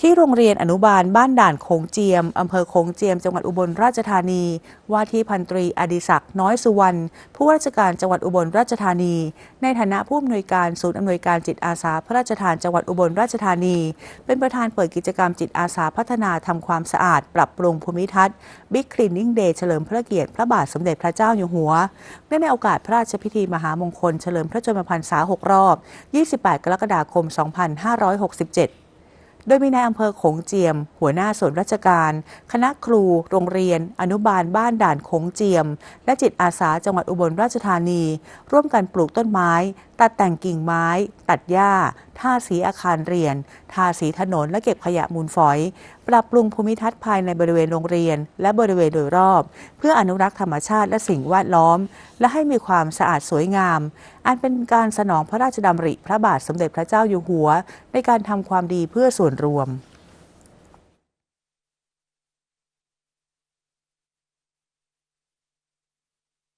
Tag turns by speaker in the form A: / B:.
A: ที่โรงเรียนอนุบาลบ้านด่านโขงเจียม อำเภอโขงเจียม จังหวัดอุบลราชธานี ว่าที่พันตรีอดิศักดิ์น้อยสุวรรณ ผู้ราชการจังหวัดอุบลราชธานี ในฐานะผู้อำนวยการศูนย์อำนวยการจิตอาสาพระราชทานจังหวัดอุบลราชธานี เป็นประธานเปิดกิจกรรมจิตอาสาพัฒนาทำความสะอาด ปรับปรุงภูมิทัศน์ Big Cleaning Day เฉลิมพระเกียรติพระบาทสมเด็จพระเจ้าอยู่หัวเนื่องในโอกาสพระราชพิธีมหามงคลเฉลิมพระชนมพรรษา 6 รอบ 28 กรกฎาคม 2567 โดยมีนายอำเภอโขงเจียม หัวหน้าส่วนราชการ คณะครู โรงเรียน อนุบาลบ้านด่านโขงเจียม และจิตอาสาจังหวัดอุบลราชธานี ร่วมกันปลูกต้นไม้ ตัดแต่งกิ่งไม้ ตัดหญ้า ทาสีอาคารเรียน ทาสีถนนและเก็บขยะมูลฝอย ปรับปรุงภูมิทัศน์ภายในบริเวณโรงเรียน และบริเวณโดยรอบ เพื่ออนุรักษ์ธรรมชาติและสิ่งแวดล้อม และให้มีความสะอาดสวยงาม อันเป็นการสนองพระราชดำริพระบาทสมเด็จพระเจ้าอยู่หัว ในการทำความดีเพื่อส่วนรวม